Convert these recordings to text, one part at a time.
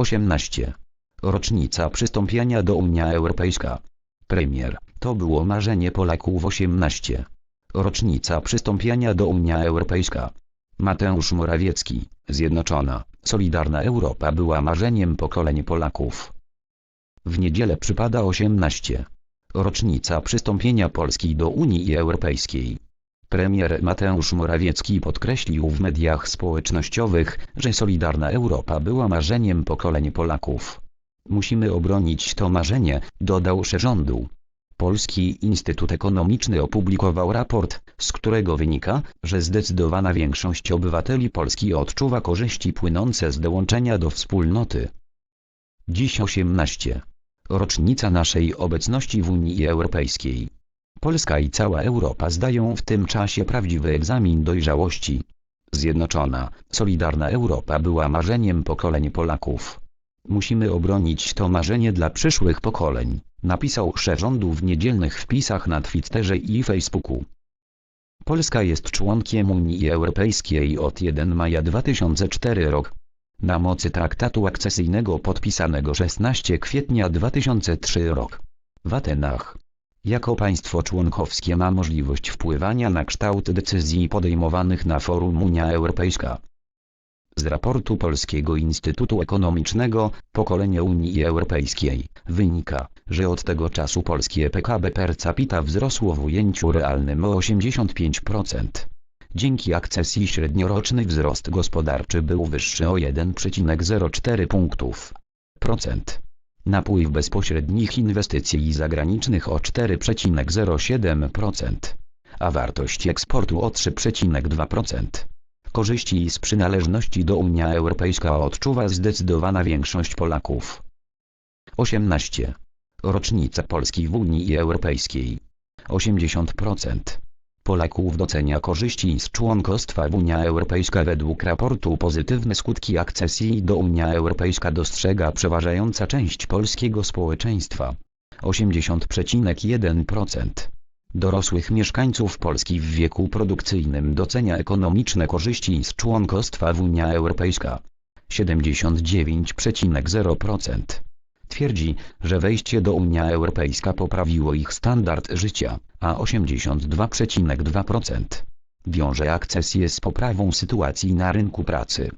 18. Rocznica przystąpienia do Unia Europejska. Premier, to było marzenie Polaków 18. Rocznica przystąpienia do Unia Europejska. Mateusz Morawiecki, Zjednoczona, Solidarna Europa była marzeniem pokoleń Polaków. W niedzielę przypada 18. Rocznica przystąpienia Polski do Unii Europejskiej. Premier Mateusz Morawiecki podkreślił w mediach społecznościowych, że Solidarna Europa była marzeniem pokoleń Polaków. Musimy obronić to marzenie, dodał rządu. Polski Instytut Ekonomiczny opublikował raport, z którego wynika, że zdecydowana większość obywateli Polski odczuwa korzyści płynące z dołączenia do wspólnoty. Dziś 18. Rocznica naszej obecności w Unii Europejskiej. Polska i cała Europa zdają w tym czasie prawdziwy egzamin dojrzałości. Zjednoczona, solidarna Europa była marzeniem pokoleń Polaków. Musimy obronić to marzenie dla przyszłych pokoleń, napisał szef rządu w niedzielnych wpisach na Twitterze i Facebooku. Polska jest członkiem Unii Europejskiej od 1 maja 2004 rok. Na mocy traktatu akcesyjnego podpisanego 16 kwietnia 2003 rok. W Atenach. Jako państwo członkowskie ma możliwość wpływania na kształt decyzji podejmowanych na forum Unia Europejska. Z raportu Polskiego Instytutu Ekonomicznego Pokolenie Unii Europejskiej wynika, że od tego czasu polskie PKB per capita wzrosło w ujęciu realnym o 85%. Dzięki akcesji średnioroczny wzrost gospodarczy był wyższy o 1,04 punktów procent. Napływ bezpośrednich inwestycji zagranicznych o 4,07%, a wartość eksportu o 3,2%. Korzyści z przynależności do Unia Europejska odczuwa zdecydowana większość Polaków. 18. Rocznica Polski w Unii Europejskiej. 80%. Polaków docenia korzyści z członkostwa w Unia Europejska według raportu pozytywne skutki akcesji do Unia Europejska dostrzega przeważająca część polskiego społeczeństwa. 80,1%. Dorosłych mieszkańców Polski w wieku produkcyjnym docenia ekonomiczne korzyści z członkostwa w Unia Europejska. 79,0%. Twierdzi, że wejście do Unia Europejska poprawiło ich standard życia, a 82,2% wiąże akcesję z poprawą sytuacji na rynku pracy.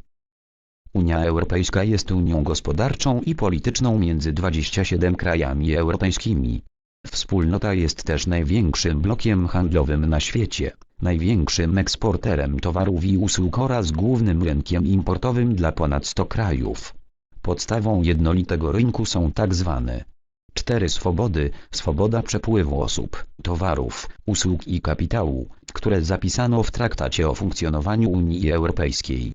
Unia Europejska jest Unią gospodarczą i polityczną między 27 krajami europejskimi. Wspólnota jest też największym blokiem handlowym na świecie, największym eksporterem towarów i usług oraz głównym rynkiem importowym dla ponad 100 krajów. Podstawą jednolitego rynku są tak zwane cztery swobody, swoboda przepływu osób, towarów, usług i kapitału, które zapisano w traktacie o funkcjonowaniu Unii Europejskiej.